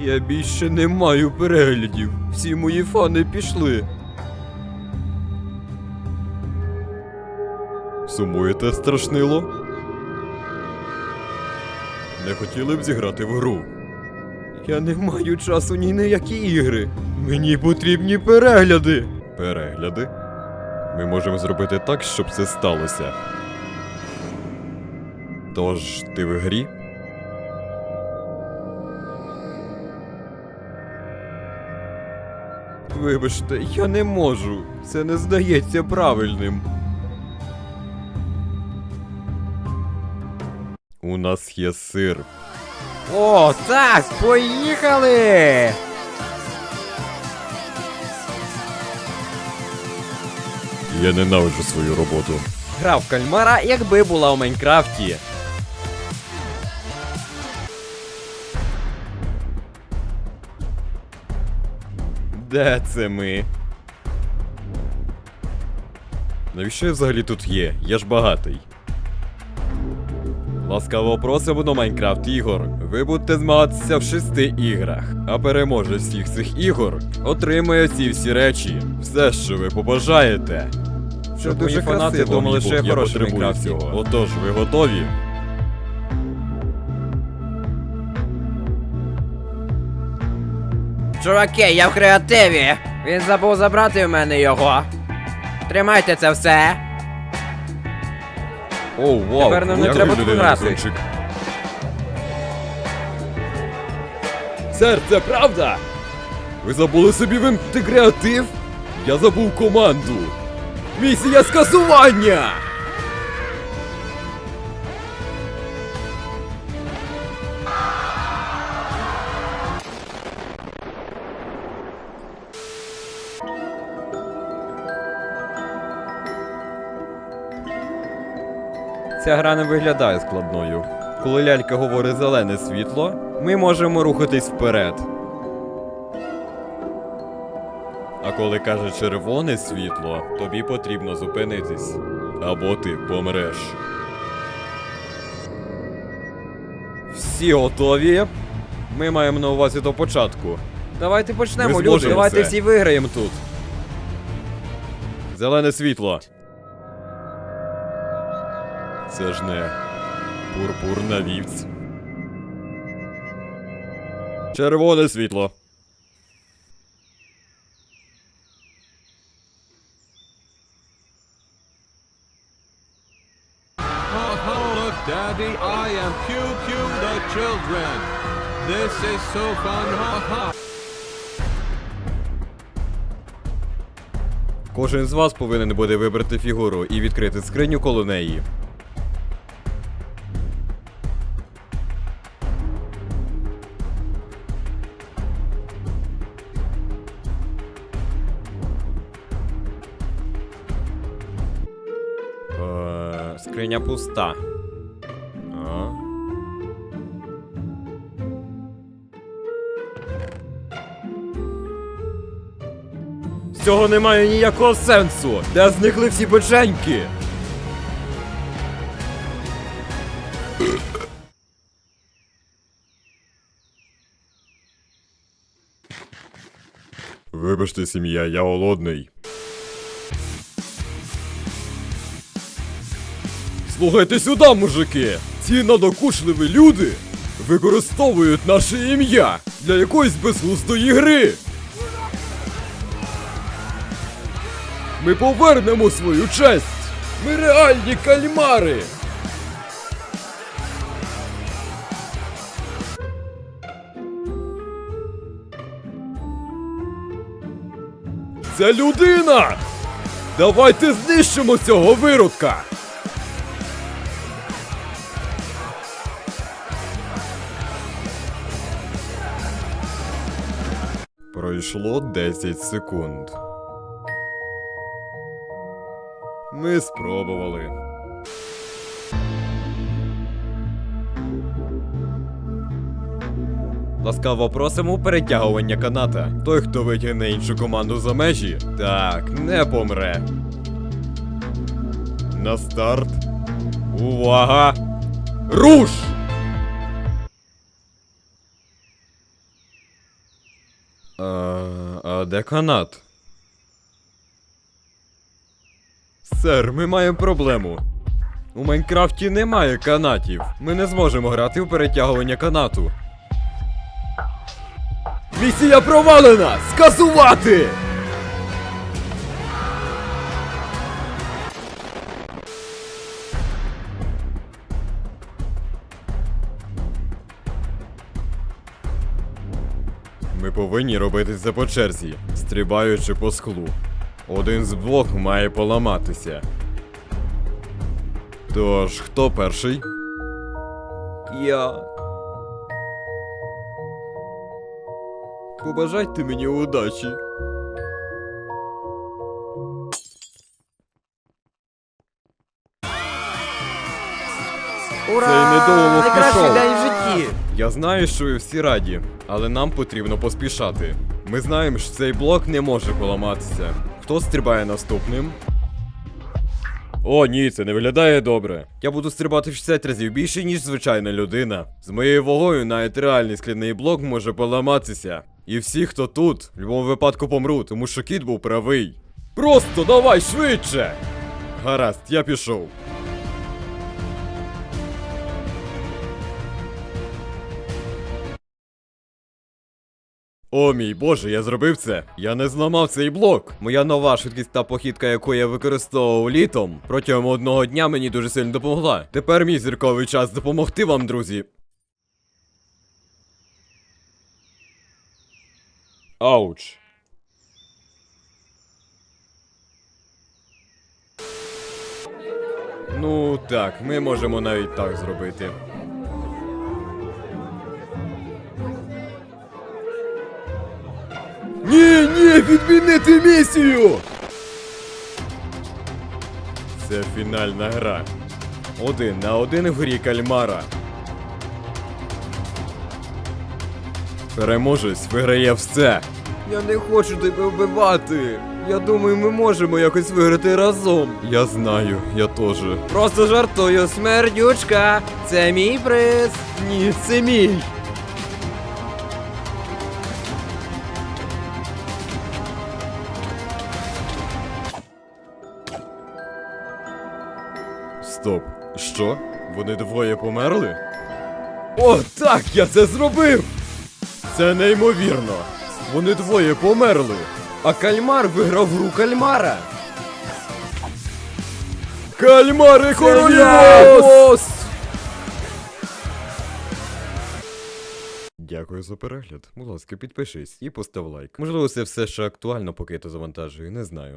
Я більше не маю переглядів. Всі мої фани пішли. Сумуєте, страшнило? Не хотіли б зіграти в гру. Я не маю часу ні на які ігри. Мені потрібні перегляди. Перегляди? Ми можемо зробити так, щоб це сталося. Тож, ти в грі? Вибачте, я не можу. Це не здається правильним. У нас є сир. О, так, поїхали! Я ненавиджу свою роботу. Грав кальмара, якби була у Майнкрафті. Де це ми? Навіщо я взагалі тут є? Я ж багатий. Ласкаво просимо до Майнкрафт ігор. Ви будете змагатися в шести іграх, а переможець всіх цих ігор отримує ці всі речі. Все, що ви побажаєте. Щоб дуже мої фанати красиво, думали, що я я хороший потребую Майнкрафті. цього. Отож, ви готові? Чуваки, я в креативі. Він забув забрати в мене його. Тримайте це все. Оу, вау, Тепер нам не дякую, треба тут людина грати. Сер, це правда? Ви забули собі вимкнути креатив? Я забув команду. Місія скасування! Ця гра не виглядає складною. Коли лялька говорить зелене світло, ми можемо рухатись вперед. А коли каже червоне світло, тобі потрібно зупинитись. Або ти помреш. Всі готові? Ми маємо на увазі до початку. Давайте почнемо, люди. Давайте це. всі виграємо тут. Зелене світло. Це ж не пурпурна вівць. Червоне світло. Look, Daddy, I am Pew Pew the children. This is so fun. Кожен з вас повинен буде вибрати фігуру і відкрити скриню коло неї. Скриня пуста. А? З цього немає ніякого сенсу! Де зникли всі печеньки? Вибачте, сім'я, я голодний. Слухайте сюди, мужики! Ці надокучливі люди використовують наше ім'я для якоїсь безглуздої гри. Ми повернемо свою честь! Ми реальні кальмари! Це людина! Давайте знищимо цього виродка! Пройшло 10 секунд. Ми спробували. Ласкаво просимо перетягування каната. Той, хто витягне іншу команду за межі, так, не помре. На старт. Увага! Руш! А, а де канат? Сер, ми маємо проблему. У Майнкрафті немає канатів. Ми не зможемо грати в перетягування канату. Місія провалена! Скасувати! Повинні робити це по черзі, стрибаючи по склу. Один з блок має поламатися. Тож, хто перший? Я. Побажайте мені удачі. Ура! Цей Найкращий пішов. день в житті! Я знаю, що ви всі раді, але нам потрібно поспішати. Ми знаємо, що цей блок не може поламатися. Хто стрибає наступним? О, ні, це не виглядає добре. Я буду стрибати в 60 разів більше, ніж звичайна людина. З моєю вагою навіть реальний скляний блок може поламатися. І всі, хто тут, в будь-якому випадку помру, тому що кіт був правий. Просто давай швидше! Гаразд, я пішов. О мій боже, я зробив це. Я не зламав цей блок. Моя нова швидкість та похідка, яку я використовував літом, протягом одного дня мені дуже сильно допомогла. Тепер мій зірковий час допомогти вам, друзі. Ауч. Ну так, ми можемо навіть так зробити. Відмінити місію! Це фінальна гра. Один на один в грі кальмара. Переможець виграє все. Я не хочу тебе вбивати. Я думаю, ми можемо якось виграти разом. Я знаю, я теж. Просто жартую, смердючка! Це мій приз! Ні, це мій. Стоп. Що? Вони двоє померли? О, так, я це зробив! Це неймовірно. Вони двоє померли. А кальмар виграв гру кальмара. Кальмари королівос! Дякую за перегляд. Будь ласка, підпишись і постав лайк. Можливо, це все ще актуально, поки я то завантажую, не знаю.